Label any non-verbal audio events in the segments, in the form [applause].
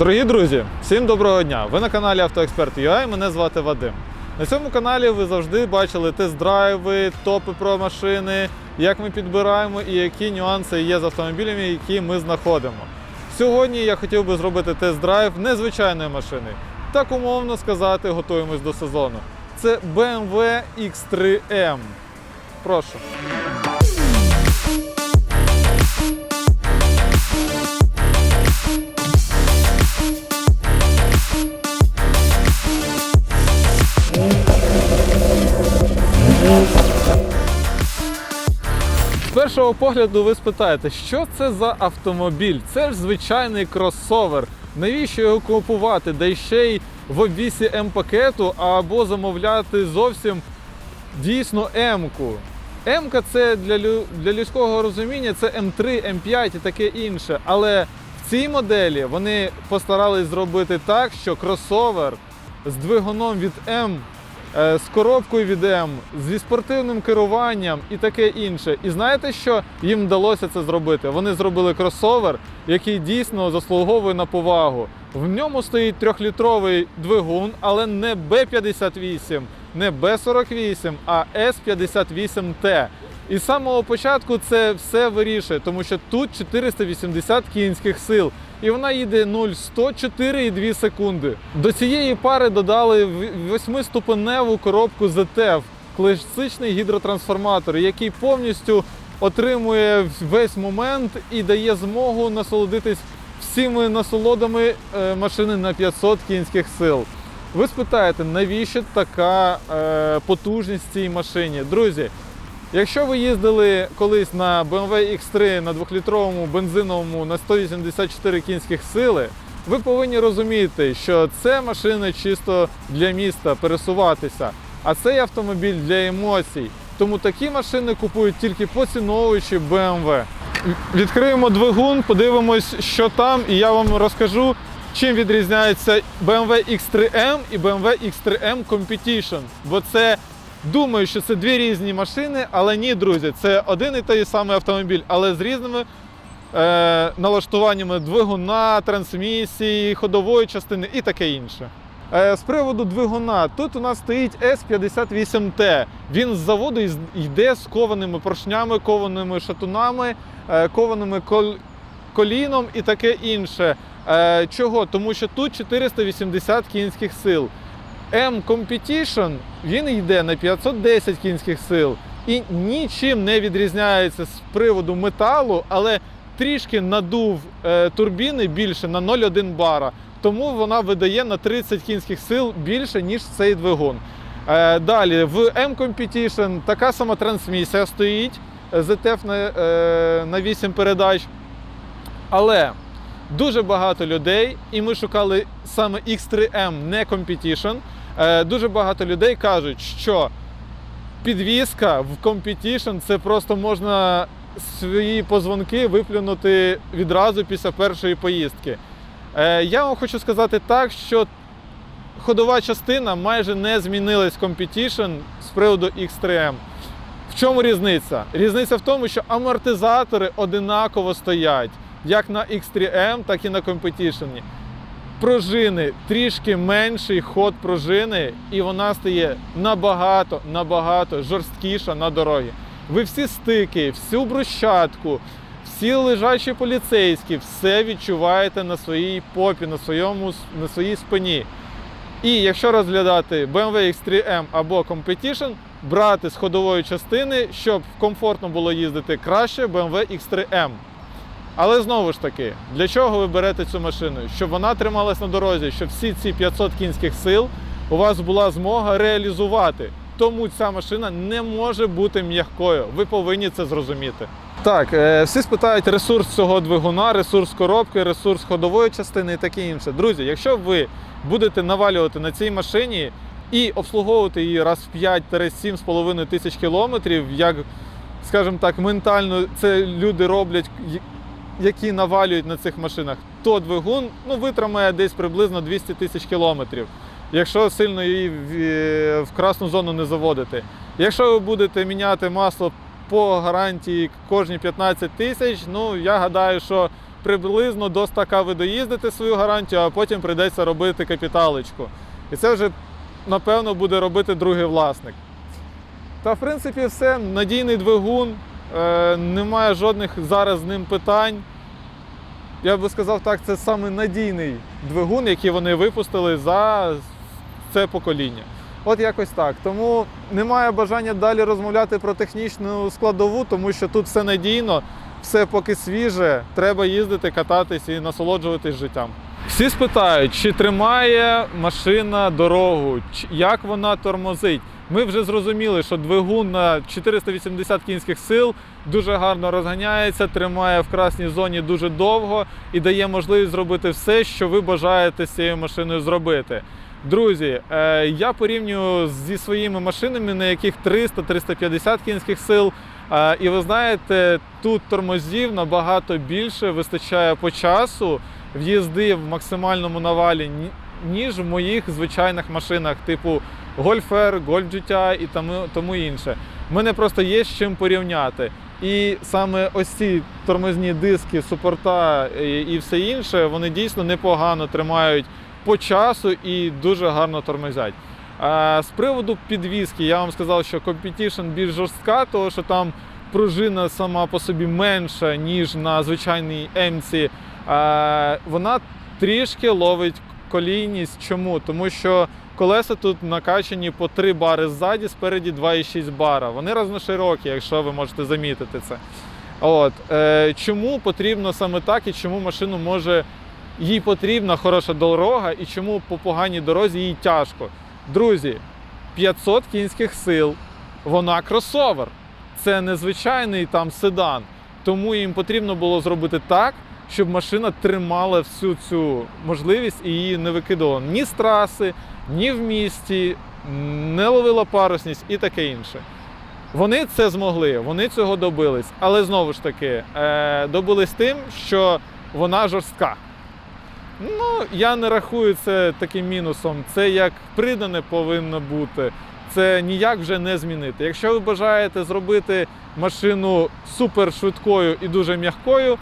Дорогі друзі, всім доброго дня! Ви на каналі AutoExpert.ua, мене звати Вадим. На цьому каналі ви завжди бачили тест-драйви, топи про машини, як ми підбираємо і які нюанси є з автомобілями, які ми знаходимо. Сьогодні я хотів би зробити тест-драйв незвичайної машини. Так умовно сказати, готуємось до сезону. Це BMW X3M. Прошу. З першого погляду ви спитаєте, що це за автомобіль? Це ж звичайний кросовер. Навіщо його купувати? Да ще й в обвісі М-пакету або замовляти зовсім дійсно М-ку. М-ка це для, для людського розуміння це М3, М5 і таке інше. Але в цій моделі вони постарались зробити так, що кросовер з двигуном від М з коробкою від М, зі спортивним керуванням і таке інше. І знаєте, що їм вдалося це зробити? Вони зробили кросовер, який дійсно заслуговує на повагу. В ньому стоїть трьохлітровий двигун, але не Б58, не Б48, а С58Т. І з самого початку це все вирішує, тому що тут 480 кінських сил, і вона їде 0-104,2 секунди. До цієї пари додали в- восьмиступеневу коробку ZF, класичний гідротрансформатор, який повністю отримує весь момент і дає змогу насолодитись всіми насолодами е, машини на 500 кінських сил. Ви спитаєте, навіщо така е, потужність цій машині? Друзі, Якщо ви їздили колись на BMW X3 на 2-літровому бензиновому на 184 кінських сили, ви повинні розуміти, що це машина чисто для міста пересуватися, а цей автомобіль для емоцій. Тому такі машини купують тільки поціновуючи BMW. Відкриємо двигун, подивимось, що там, і я вам розкажу, чим відрізняється BMW X3M і BMW X3M Competition. Бо це Думаю, що це дві різні машини, але ні, друзі, це один і той самий автомобіль, але з різними е, налаштуваннями двигуна, трансмісії, ходової частини і таке інше. Е, з приводу двигуна, тут у нас стоїть S58T. Він з заводу йде з кованими поршнями, кованими шатунами, е, кованими кол- коліном і таке інше. Е, чого? Тому що тут 480 кінських сил. M Competition він йде на 510 кінських сил і нічим не відрізняється з приводу металу, але трішки надув е, турбіни більше на 0,1 бара. Тому вона видає на 30 кінських сил більше, ніж цей двигун. Е, далі в M Competition така сама трансмісія стоїть ZF е, на 8 передач. Але дуже багато людей, і ми шукали саме X3M, не Competition. Е, Дуже багато людей кажуть, що підвізка в Competition це просто можна свої позвонки виплюнути відразу після першої поїздки. Е, Я вам хочу сказати так, що ходова частина майже не змінилась в Competition з приводу X3M. В чому різниця? Різниця в тому, що амортизатори одинаково стоять як на X3M, так і на Competition. Пружини трішки менший ход пружини, і вона стає набагато, набагато жорсткіша на дорогі. Ви всі стики, всю брусчатку, всі лежачі поліцейські, все відчуваєте на своїй попі, на, своєму, на своїй спині. І якщо розглядати BMW X3M або Competition, брати з ходової частини, щоб комфортно було їздити краще BMW X3M. Але знову ж таки, для чого ви берете цю машину? Щоб вона трималась на дорозі, щоб всі ці 500 кінських сил у вас була змога реалізувати. Тому ця машина не може бути м'якою. Ви повинні це зрозуміти. Так, е, всі спитають ресурс цього двигуна, ресурс коробки, ресурс ходової частини і таке інше. Друзі, якщо ви будете навалювати на цій машині і обслуговувати її раз в 5-7,5 тисяч кілометрів, як, скажімо так, ментально це люди роблять які навалюють на цих машинах, то двигун ну, витримає десь приблизно 200 тисяч кілометрів, якщо сильно її в, в красну зону не заводити. Якщо ви будете міняти масло по гарантії кожні 15 тисяч, ну я гадаю, що приблизно до 100к ви доїздите свою гарантію, а потім прийдеться робити капіталочку. І це вже, напевно, буде робити другий власник. Та, в принципі, все. Надійний двигун, е, немає жодних зараз з ним питань. Я би сказав так, це саме надійний двигун, який вони випустили за це покоління. От якось так. Тому немає бажання далі розмовляти про технічну складову, тому що тут все надійно, все поки свіже. Треба їздити, кататись і насолоджуватись життям. Всі спитають, чи тримає машина дорогу, як вона тормозить. Ми вже зрозуміли, що двигун на 480 кінських сил дуже гарно розганяється, тримає в красній зоні дуже довго і дає можливість зробити все, що ви бажаєте з цією машиною зробити. Друзі, е, я порівнюю зі своїми машинами, на яких 300-350 кінських сил. Е, І ви знаєте, тут тормозів набагато більше вистачає по часу в'їзди в максимальному навалі, ніж в моїх звичайних машинах, типу Golf R, Golf GTI і тому, тому інше. У мене просто є з чим порівняти. І саме ось ці тормозні диски, супорта і, і все інше, вони дійсно непогано тримають по часу і дуже гарно тормозять. З приводу підвіски, я вам сказав, що Competition більш жорстка, тому що там пружина сама по собі менша, ніж на звичайній М-ці. Вона трішки ловить колійність. Чому? Тому що колеса тут накачані по 3 бари ззаді, спереді 2,6 бара. Вони разноширокі, якщо ви можете замітити це. От. Е, чому потрібно саме так і чому машину може їй потрібна хороша дорога і чому по поганій дорозі їй тяжко. Друзі, 500 кінських сил, вона кросовер. Це незвичайний там седан. Тому їм потрібно було зробити так, щоб машина тримала всю цю можливість і її не викидувала ні з траси, ні в місті, не ловила парусність і таке інше. Вони це змогли, вони цього добились. Але знову ж таки, е, добились тим, що вона жорстка. Ну, я не рахую це таким мінусом. Це як придане повинно бути. Це ніяк вже не змінити. Якщо ви бажаєте зробити машину супер швидкою і дуже м'якою,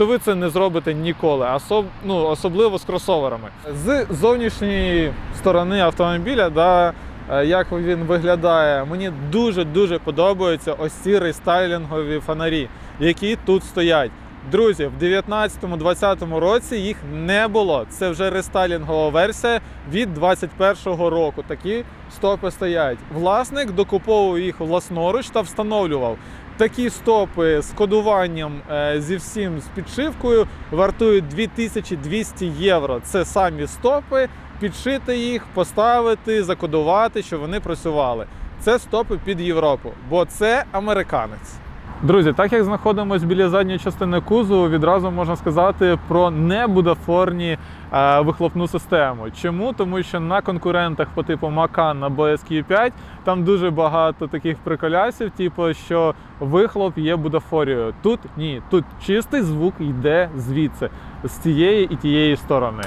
то ви це не зробите ніколи, особ, ну, особливо з кросоверами. З зовнішньої сторони автомобіля, да, е, як він виглядає, мені дуже-дуже подобаються ось ці рестайлінгові фонарі, які тут стоять. Друзі, в 19-20 році їх не було. Це вже рестайлінгова версія від 21-го року. Такі стопи стоять. Власник докуповував їх власноруч та встановлював. Такі стопи з кодуванням е, зі всім з підшивкою вартують 2200 євро. Це самі стопи, підшити їх, поставити, закодувати, щоб вони працювали. Це стопи під Європу, бо це американець. Друзі, так як знаходимося біля задньої частини кузову, відразу можна сказати про небудафорні е, вихлопну систему. Чому? Тому що на конкурентах по типу Macan або SQ5 там дуже багато таких приколясів, типу, що вихлоп є будафорією. Тут ні, тут чистий звук йде звідси, з цієї і тієї сторони.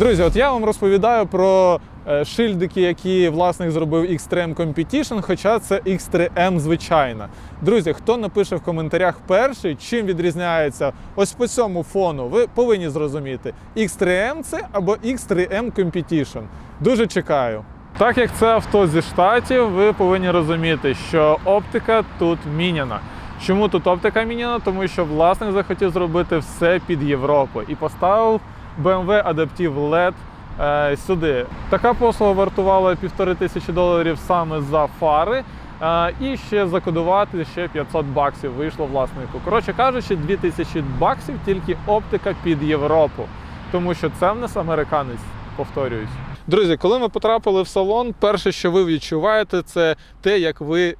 Друзі, от я вам розповідаю про е, шильдики, які власник зробив X3M Competition, хоча це X3M звичайна. Друзі, хто напише в коментарях перший, чим відрізняється ось по цьому фону, ви повинні зрозуміти, X3M це або X3M Competition. Дуже чекаю. Так як це авто зі штатів, ви повинні розуміти, що оптика тут міняна. Чому тут оптика міняна? Тому що власник захотів зробити все під Європу і поставив BMW Adaptive LED е, сюди. Така послуга вартувала півтори тисячі доларів саме за фари. е, і ще закодувати ще 500 баксів вийшло власнику. Коротше кажучи, 2000 баксів тільки оптика під Європу. Тому що це в нас американець, повторююсь. Друзі, коли ми потрапили в салон, перше, що ви відчуваєте, це те, як ви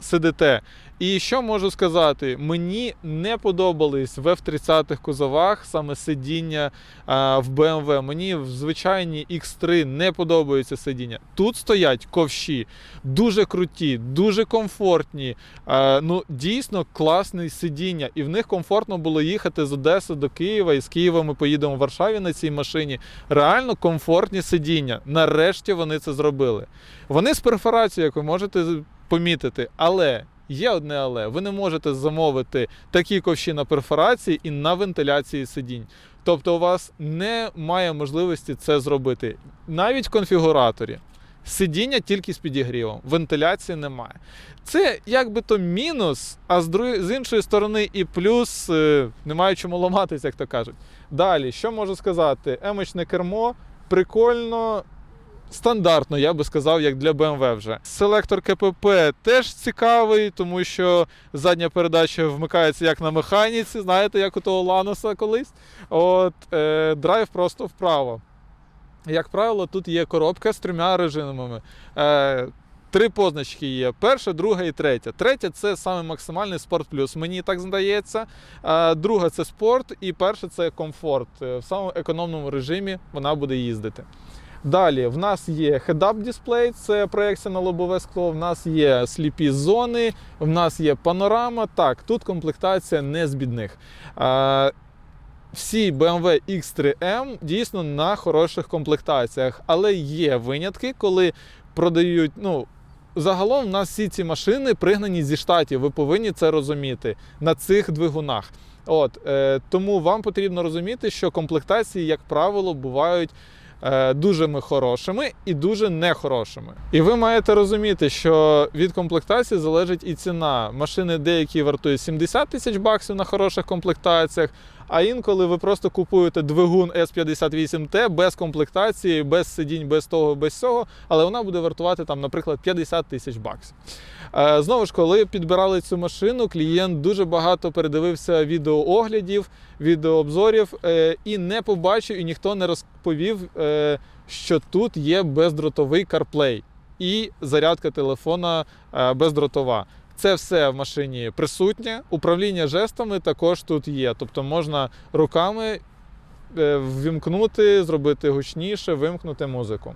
сидите. І що можу сказати? Мені не подобались в F30 кузовах саме сидіння а, в BMW. Мені в звичайній X3 не подобаються сидіння. Тут стоять ковші, дуже круті, дуже комфортні. А, ну, дійсно класне сидіння, і в них комфортно було їхати з Одеси до Києва, і з Києва ми поїдемо в Варшаві на цій машині. Реально комфортні сидіння. Нарешті вони це зробили. Вони з перфорацією, як ви можете помітити, але. Є одне але ви не можете замовити такі ковші на перфорації і на вентиляції сидінь. Тобто у вас немає можливості це зробити навіть в конфігураторі. Сидіння тільки з підігрівом, вентиляції немає. Це якби то мінус, а з іншої сторони і плюс е, немає чому ламатися, як то кажуть. Далі, що можу сказати? Емочне кермо прикольно, стандартно, я би сказав, як для BMW вже. Селектор КПП теж цікавий, тому що задня передача вмикається як на механіці, знаєте, як у того Ланоса колись. От, е, драйв просто вправо. Як правило, тут є коробка з трьома режимами. Е, Три позначки є: перша, друга і третя. Третя це саме максимальний спорт плюс. Мені так здається. Е, Друга це спорт, і перша це комфорт. Е, В самому економному режимі вона буде їздити. Далі в нас є head-up дисплей, це проекція на лобове скло. В нас є сліпі зони, в нас є панорама. Так, тут комплектація не з бідних. Всі BMW X3M дійсно на хороших комплектаціях, але є винятки, коли продають. ну, Загалом в нас всі ці машини пригнані зі штатів. Ви повинні це розуміти на цих двигунах. От е, тому вам потрібно розуміти, що комплектації, як правило, бувають дуже ми хорошими і дуже нехорошими. І ви маєте розуміти, що від комплектації залежить і ціна. Машини деякі вартують 70 тисяч баксів на хороших комплектаціях. А інколи ви просто купуєте двигун S58T без комплектації, без сидінь, без того, без цього, але вона буде вартувати там, наприклад, 50 тисяч баксів. Е, Знову ж, коли підбирали цю машину, клієнт дуже багато передивився відеооглядів, відеообзорів е, і не побачив, і ніхто не розповів, е, що тут є бездротовий CarPlay і зарядка телефона бездротова. Це все в машині присутнє. Управління жестами також тут є. Тобто можна руками ввімкнути, зробити гучніше, вимкнути музику.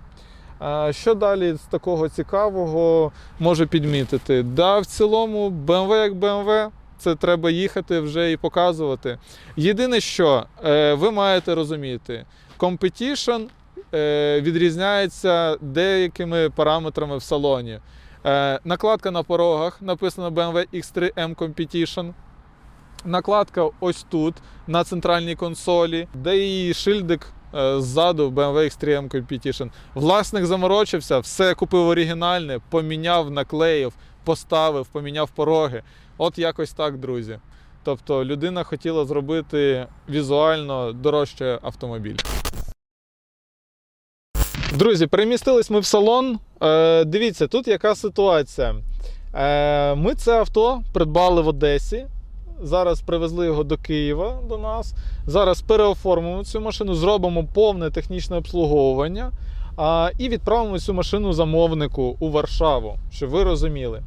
Що далі з такого цікавого можу підмітити? Да, в цілому, BMW як BMW, це треба їхати вже і показувати. Єдине, що е, ви маєте розуміти, е, відрізняється деякими параметрами в салоні. Е, накладка на порогах написано BMW X3M Competition. Накладка ось тут, на центральній консолі, де і шильдик ззаду BMW X3M Competition. Власник заморочився, все купив оригінальне, поміняв, наклеїв, поставив, поміняв пороги. От якось так, друзі. Тобто людина хотіла зробити візуально дорожче автомобіль. Друзі, перемістились ми в салон. Е, дивіться, тут яка ситуація. Е, ми це авто придбали в Одесі. Зараз привезли його до Києва до нас. Зараз переоформимо цю машину, зробимо повне технічне обслуговування а, і відправимо цю машину замовнику у Варшаву, щоб ви розуміли.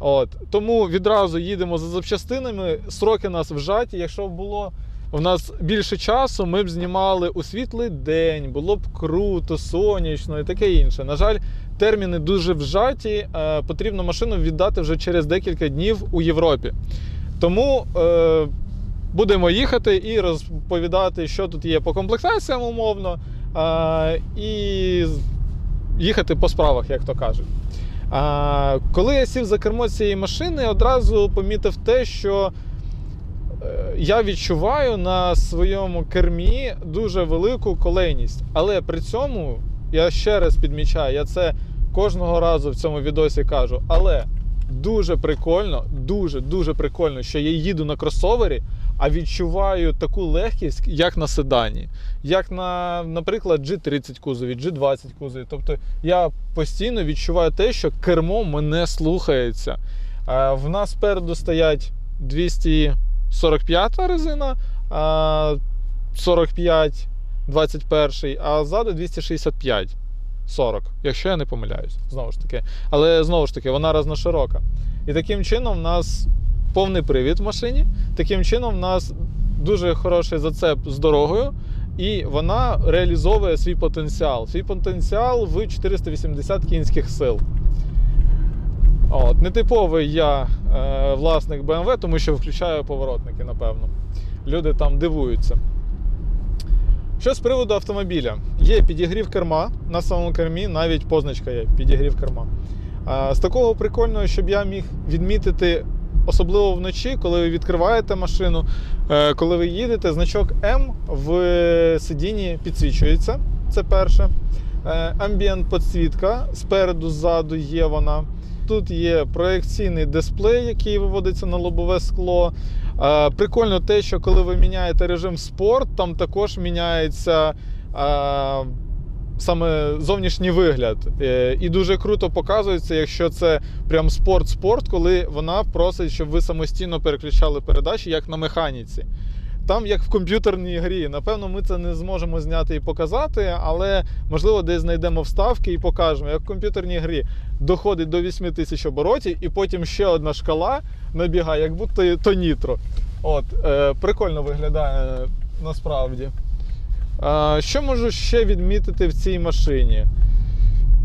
От. Тому відразу їдемо за запчастинами. Сроки нас вжаті. Якщо б було у нас більше часу, ми б знімали у світлий день, було б круто, сонячно і таке інше. На жаль, терміни дуже вжаті. Е, потрібно машину віддати вже через декілька днів у Європі. Тому е, будемо їхати і розповідати, що тут є по комплектаціям умовно, е, і їхати по справах, як то кажуть. А, коли я сів за кермо цієї машини, одразу помітив те, що е, я відчуваю на своєму кермі дуже велику колейність. Але при цьому я ще раз підмічаю, я це кожного разу в цьому відосі кажу. Але дуже прикольно, дуже дуже прикольно, що я їду на кросовері, а відчуваю таку легкість, як на седані, як на, наприклад, G30 кузові, G20 кузові. Тобто я постійно відчуваю те, що кермо мене слухається. Е, В нас спереду стоять 245 резина, 45 21, а ззаду 265. 40, якщо я не помиляюсь, знову ж таки. Але знову ж таки, вона разноширока. І таким чином в нас повний привід в машині, таким чином в нас дуже хороший зацеп з дорогою, і вона реалізовує свій потенціал. Свій потенціал в 480 кінських сил. От, нетиповий я е, власник BMW, тому що включаю поворотники, напевно. Люди там дивуються. Що з приводу автомобіля? Є підігрів керма на самому кермі, навіть позначка є підігрів керма. З такого прикольного, щоб я міг відмітити, особливо вночі, коли ви відкриваєте машину, е, коли ви їдете, значок М в сидінні підсвічується. Це перше. Е, Амбієнт підсвітка спереду, ззаду є вона. Тут є проекційний дисплей, який виводиться на лобове скло. Е, Прикольно те, що коли ви міняєте режим спорт, там також міняється е, саме зовнішній вигляд. Е, І дуже круто показується, якщо це прям спорт-спорт, коли вона просить, щоб ви самостійно переключали передачі, як на механіці. Там, як в комп'ютерній грі, напевно, ми це не зможемо зняти і показати, але можливо десь знайдемо вставки і покажемо, як в комп'ютерній грі доходить до 8 тисяч оборотів, і потім ще одна шкала набігає, як будто то нітро. От, е, прикольно виглядає е, насправді. Е, що можу ще відмітити в цій машині?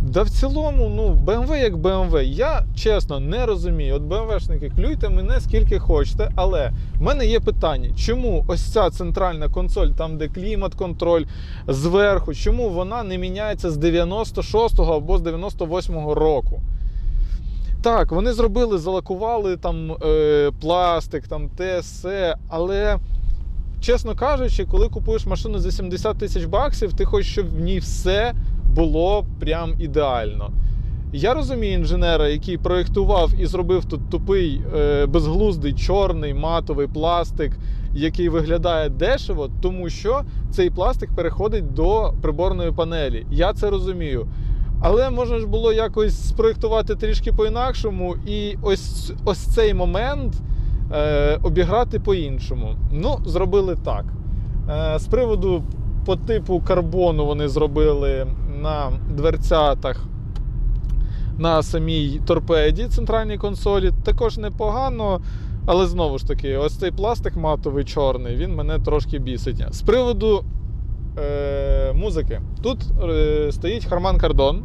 Да в цілому, ну, BMW як BMW. Я чесно не розумію. От BMWшники, клюйте мене скільки хочете, але в мене є питання, чому ось ця центральна консоль, там де клімат-контроль зверху, чому вона не міняється з 96-го або з 98-го року? Так, вони зробили, залакували там е, пластик, там те, але. Чесно кажучи, коли купуєш машину за 70 тисяч баксів, ти хочеш, щоб в ній все було прям ідеально. Я розумію інженера, який проєктував і зробив тут тупий, е, безглуздий чорний матовий пластик, який виглядає дешево, тому що цей пластик переходить до приборної панелі. Я це розумію. Але можна ж було якось спроєктувати трішки по-інакшому, і ось, ось цей момент е, обіграти по-іншому. Ну, зробили так. Е, з приводу по типу карбону вони зробили на дверцятах на самій торпеді центральній консолі. Також непогано. Але знову ж таки, ось цей пластик матовий чорний, він мене трошки бісить. З приводу е, музики, тут е, стоїть Харман Кардон.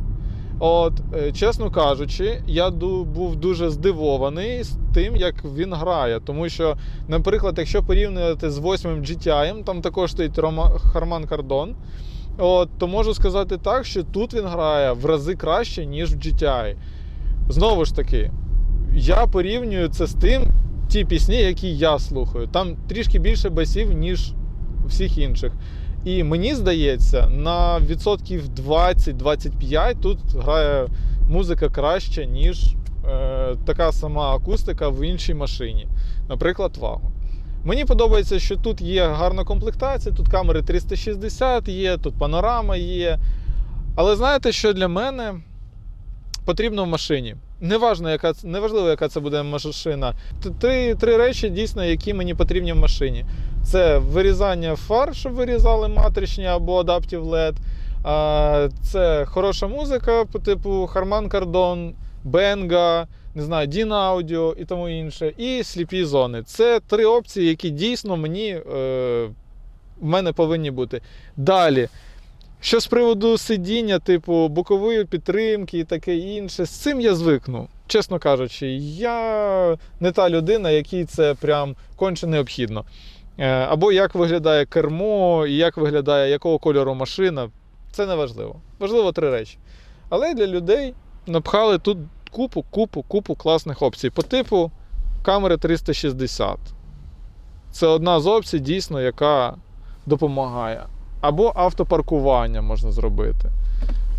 От, е, чесно кажучи, я ду- був дуже здивований з тим, як він грає. Тому що, наприклад, якщо порівнювати з 8 GTI, там також стоїть Рома- Харман Кардон. От, то можу сказати так, що тут він грає в рази краще, ніж в GTI. Знову ж таки, я порівнюю це з тим, ті пісні, які я слухаю. Там трішки більше басів, ніж всіх інших. І мені здається, на відсотків 20-25 тут грає музика краще, ніж е, така сама акустика в іншій машині, наприклад, Вагу. Мені подобається, що тут є гарна комплектація, тут камери 360 є, тут панорама є. Але знаєте, що для мене потрібно в машині? Неважно, яка, неважливо, яка це буде машина. Три, три речі дійсно, які мені потрібні в машині. Це вирізання фар, щоб вирізали матричні або Adaptive LED. Це хороша музика по типу Harman Kardon, Benga, не знаю, DIN Audio і тому інше. І сліпі зони. Це три опції, які дійсно мені е, в мене повинні бути. Далі. Що з приводу сидіння, типу бокової підтримки і таке інше, з цим я звикну. Чесно кажучи, я не та людина, якій це прям конче необхідно. Е, Або як виглядає кермо, і як виглядає якого кольору машина. Це не важливо. Важливо три речі. Але для людей напхали тут купу, купу, купу класних опцій. По типу камери 360. Це одна з опцій, дійсно, яка допомагає. Або автопаркування можна зробити.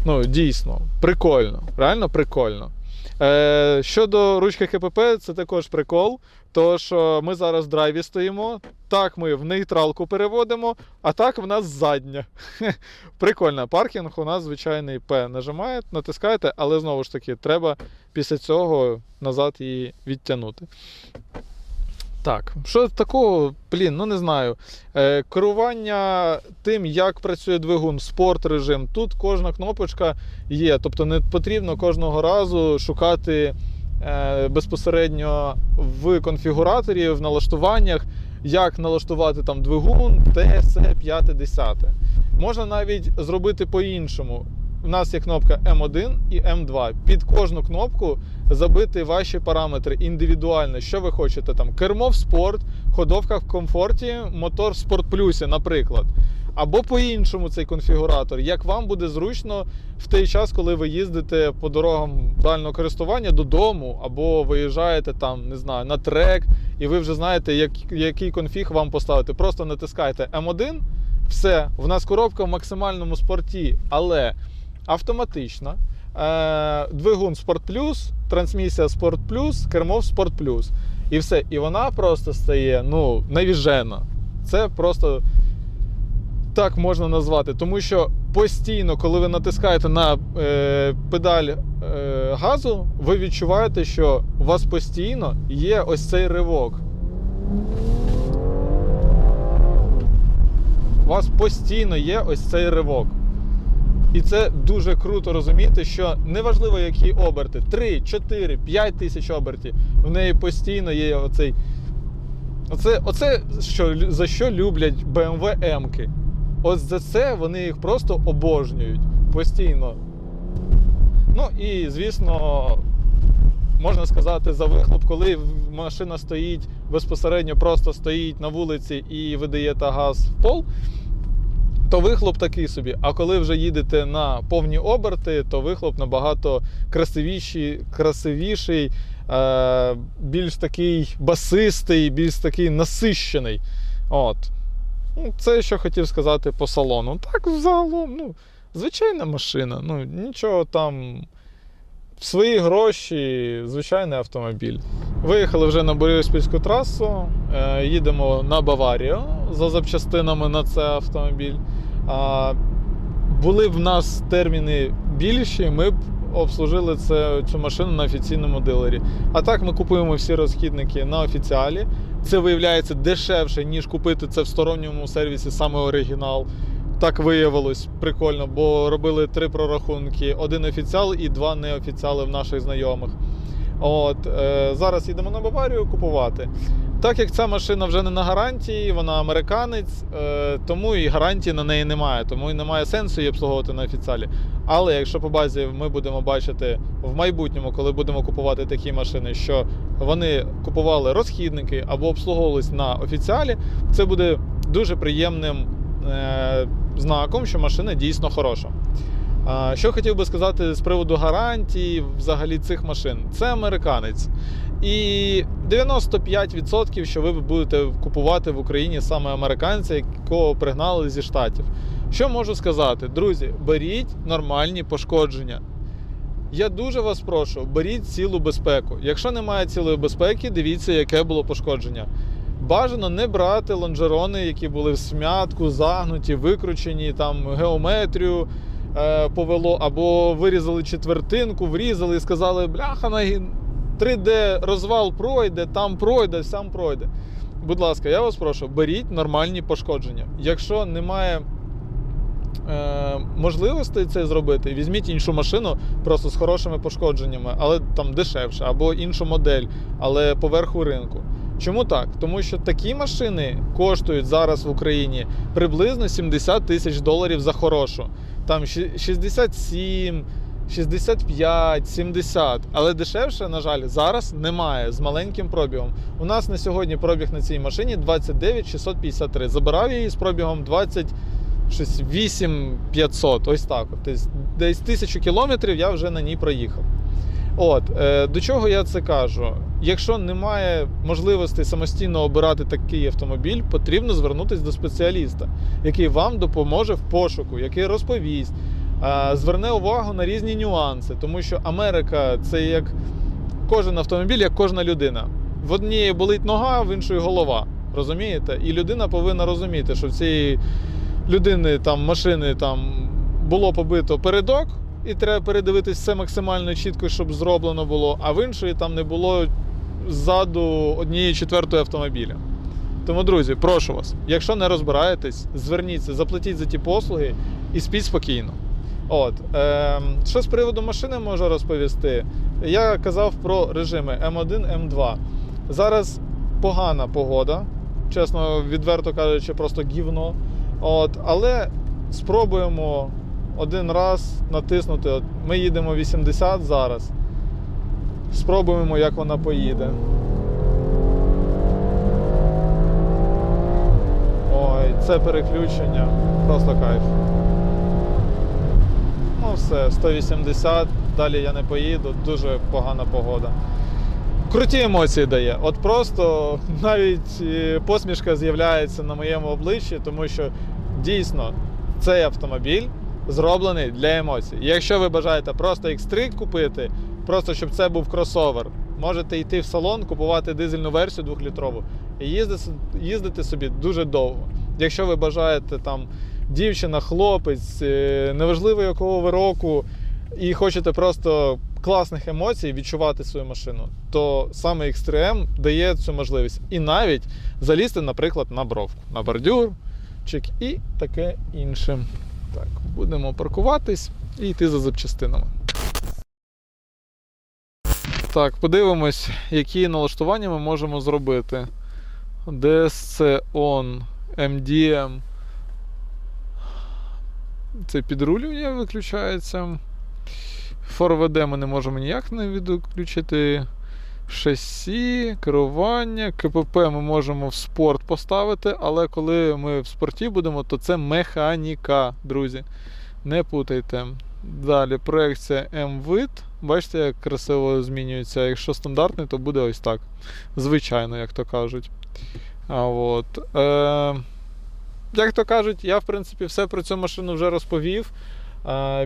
Ну, дійсно, прикольно. Реально прикольно. Е, щодо ручки КПП, це також прикол. То що ми зараз в драйві стоїмо. Так, ми в нейтралку переводимо, а так в нас задня. [laughs] Прикольно. Паркінг у нас звичайний П нажимаєте, натискаєте, але знову ж таки, треба після цього назад її відтягнути. Так, що такого, блін, ну не знаю. Е, керування тим, як працює двигун, спорт режим. Тут кожна кнопочка є. Тобто не потрібно кожного разу шукати е, безпосередньо в конфігураторі, в налаштуваннях, як налаштувати там двигун, те, се, п'яте, десяте. Можна навіть зробити по-іншому. У нас є кнопка М1 і М2. Під кожну кнопку забити ваші параметри індивідуально. Що ви хочете там? Кермо в спорт, ходовка в комфорті, мотор в спорт плюсі, наприклад. Або по-іншому цей конфігуратор, як вам буде зручно в той час, коли ви їздите по дорогам дальнього користування додому, або виїжджаєте там, не знаю, на трек, і ви вже знаєте, як, який конфіг вам поставити. Просто натискайте М1, все, в нас коробка в максимальному спорті, але автоматична. Е, двигун Спорт Плюс, трансмісія Спорт Плюс, кермо Sport Плюс. І все. І вона просто стає ну, навіжена. Це просто так можна назвати. Тому що постійно, коли ви натискаєте на е, педаль е, газу, ви відчуваєте, що у вас постійно є ось цей ривок. У вас постійно є ось цей ривок. І це дуже круто розуміти, що неважливо, які оберти 3, 4, 5 тисяч обертів, в неї постійно є оцей. Оце, оце що, за що люблять BMW М-ки. Ось за це вони їх просто обожнюють постійно. Ну і, звісно, можна сказати, за вихлоп, коли машина стоїть безпосередньо просто стоїть на вулиці і видаєте газ в пол, то вихлоп такий собі. А коли вже їдете на повні оберти, то вихлоп набагато красивіший, красивіший е, більш такий басистий, більш такий насищений. От. Ну, Це що хотів сказати по салону. Так, взагалом, ну, звичайна машина. Ну, нічого там. Свої гроші, звичайний автомобіль. Виїхали вже на Бориспільську трасу, е, їдемо на Баварію за запчастинами на цей автомобіль. Були б в нас терміни більші, ми б обслужили це, цю машину на офіційному дилері. А так ми купуємо всі розхідники на офіціалі. Це виявляється дешевше, ніж купити це в сторонньому сервісі, саме оригінал. Так виявилось прикольно, бо робили три прорахунки: один офіціал і два неофіціали в наших знайомих. От е, зараз їдемо на Баварію купувати. Так як ця машина вже не на гарантії, вона американець, е, тому і гарантії на неї немає, тому і немає сенсу її обслуговувати на офіціалі. Але якщо по базі ми будемо бачити в майбутньому, коли будемо купувати такі машини, що вони купували розхідники або обслуговувались на офіціалі, це буде дуже приємним е, знаком, що машина дійсно хороша. Що хотів би сказати з приводу гарантії взагалі цих машин? Це американець. І 95% що ви будете купувати в Україні саме американця, якого пригнали зі штатів. Що можу сказати? Друзі, беріть нормальні пошкодження. Я дуже вас прошу, беріть цілу безпеку. Якщо немає цілої безпеки, дивіться, яке було пошкодження. Бажано не брати лонжерони, які були в смятку, загнуті, викручені, там геометрію е, повело, або вирізали четвертинку, врізали і сказали, бляха, 3D розвал пройде, там пройде, сам пройде. Будь ласка, я вас прошу, беріть нормальні пошкодження. Якщо немає е, можливостей це зробити, візьміть іншу машину просто з хорошими пошкодженнями, але там дешевше, або іншу модель, але поверху ринку. Чому так? Тому що такі машини коштують зараз в Україні приблизно 70 тисяч доларів за хорошу. Там 67, 65, 70. Але дешевше, на жаль, зараз немає з маленьким пробігом. У нас на сьогодні пробіг на цій машині 29 653. Забирав її з пробігом 20. Щось 8500, ось так. Тобто Десь тисячу кілометрів я вже на ній проїхав. От, е, до чого я це кажу? Якщо немає можливості самостійно обирати такий автомобіль, потрібно звернутися до спеціаліста, який вам допоможе в пошуку, який розповість, зверне увагу на різні нюанси, тому що Америка це як кожен автомобіль, як кожна людина. В однієї болить нога, в іншої голова. Розумієте? І людина повинна розуміти, що в цієї людини там машини там було побито передок, і треба передивитись все максимально чітко, щоб зроблено було. А в іншої там не було ззаду однієї четвертої автомобіля. Тому, друзі, прошу вас, якщо не розбираєтесь, зверніться, заплатіть за ті послуги і спіть спокійно. От, е, що з приводу машини можу розповісти? Я казав про режими М1, М2. Зараз погана погода, чесно, відверто кажучи, просто гівно. От, але спробуємо один раз натиснути. От ми їдемо 80 зараз. Спробуємо, як вона поїде. Ой, це переключення. Просто кайф. Ну все, 180, далі я не поїду, дуже погана погода. Круті емоції дає. От просто навіть е, посмішка з'являється на моєму обличчі, тому що дійсно цей автомобіль зроблений для емоцій. Якщо ви бажаєте просто X3 купити, просто щоб це був кросовер, можете йти в салон, купувати дизельну версію 2-літрову і їздити, їздити собі дуже довго. Якщо ви бажаєте там дівчина, хлопець, е, неважливо якого ви року, і хочете просто класних емоцій відчувати свою машину, то саме X3M дає цю можливість. І навіть залізти, наприклад, на бровку, на бордюр, і таке інше. Так, будемо паркуватись і йти за запчастинами. Так, подивимось, які налаштування ми можемо зробити. DSC On, MDM. Це підрулювання виключається. ForVD ми не можемо ніяк не відключити. Шасі, керування, КПП ми можемо в спорт поставити, але коли ми в спорті будемо, то це механіка, друзі. Не путайте. Далі проекція M-вид. Бачите, як красиво змінюється. Якщо стандартний, то буде ось так. Звичайно, як то кажуть. А от. Е, як то кажуть, я в принципі все про цю машину вже розповів.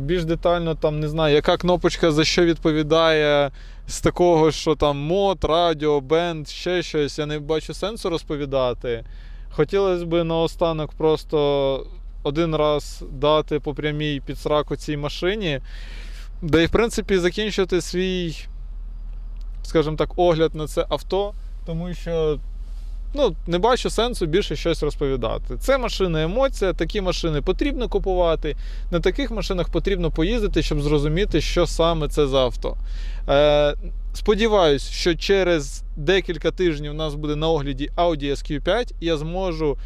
Більш детально там не знаю, яка кнопочка за що відповідає з такого, що там мод, радіо, бенд, ще щось. Я не бачу сенсу розповідати. Хотілося б наостанок просто один раз дати по прямій під сраку цій машині, де і в принципі закінчити свій, скажімо так, огляд на це авто, тому що ну, не бачу сенсу більше щось розповідати. Це машина емоція, такі машини потрібно купувати. На таких машинах потрібно поїздити, щоб зрозуміти, що саме це за авто. Е, сподіваюсь, що через декілька тижнів у нас буде на огляді Audi SQ5, і я зможу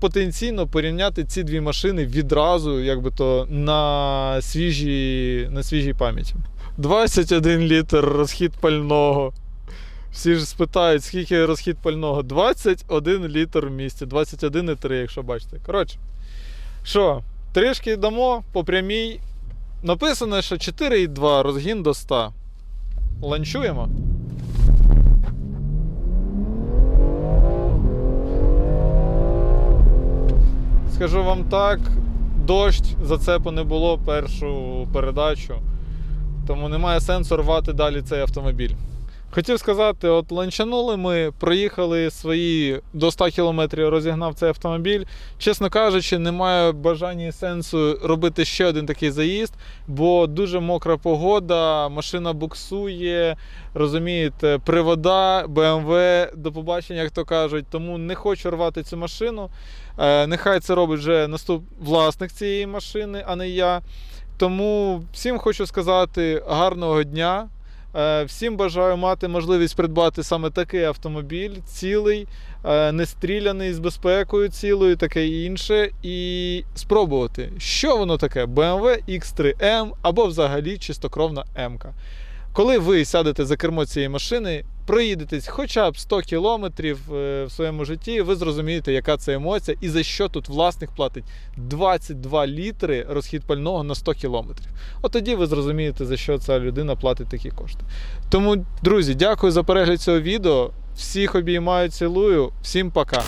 потенційно порівняти ці дві машини відразу, якби то на свіжій, на свіжій пам'яті. 21 літр розхід пального. Всі ж спитають, скільки розхід пального? 21 літр в місті, 21,3, якщо бачите. Коротше, що, трішки дамо по прямій. Написано, що 4,2 розгін до 100. Ланчуємо. Скажу вам так, дощ зацепу не було першу передачу, тому немає сенсу рвати далі цей автомобіль. Хотів сказати, от ланчанули ми, проїхали свої до 100 км, розігнав цей автомобіль. Чесно кажучи, немає бажання і сенсу робити ще один такий заїзд, бо дуже мокра погода, машина буксує, розумієте, привода, BMW, до побачення, як то кажуть. Тому не хочу рвати цю машину. Е, нехай це робить вже наступ власник цієї машини, а не я. Тому всім хочу сказати гарного дня. Е, Всім бажаю мати можливість придбати саме такий автомобіль, цілий, е, не стріляний з безпекою цілою, таке інше, і спробувати, що воно таке: BMW X3M або взагалі чистокровна М. Коли ви сядете за кермо цієї машини, проїдетесь хоча б 100 кілометрів е, в своєму житті, ви зрозумієте, яка це емоція і за що тут власник платить 22 літри розхід пального на 100 кілометрів. От тоді ви зрозумієте, за що ця людина платить такі кошти. Тому, друзі, дякую за перегляд цього відео. Всіх обіймаю, цілую, всім пока.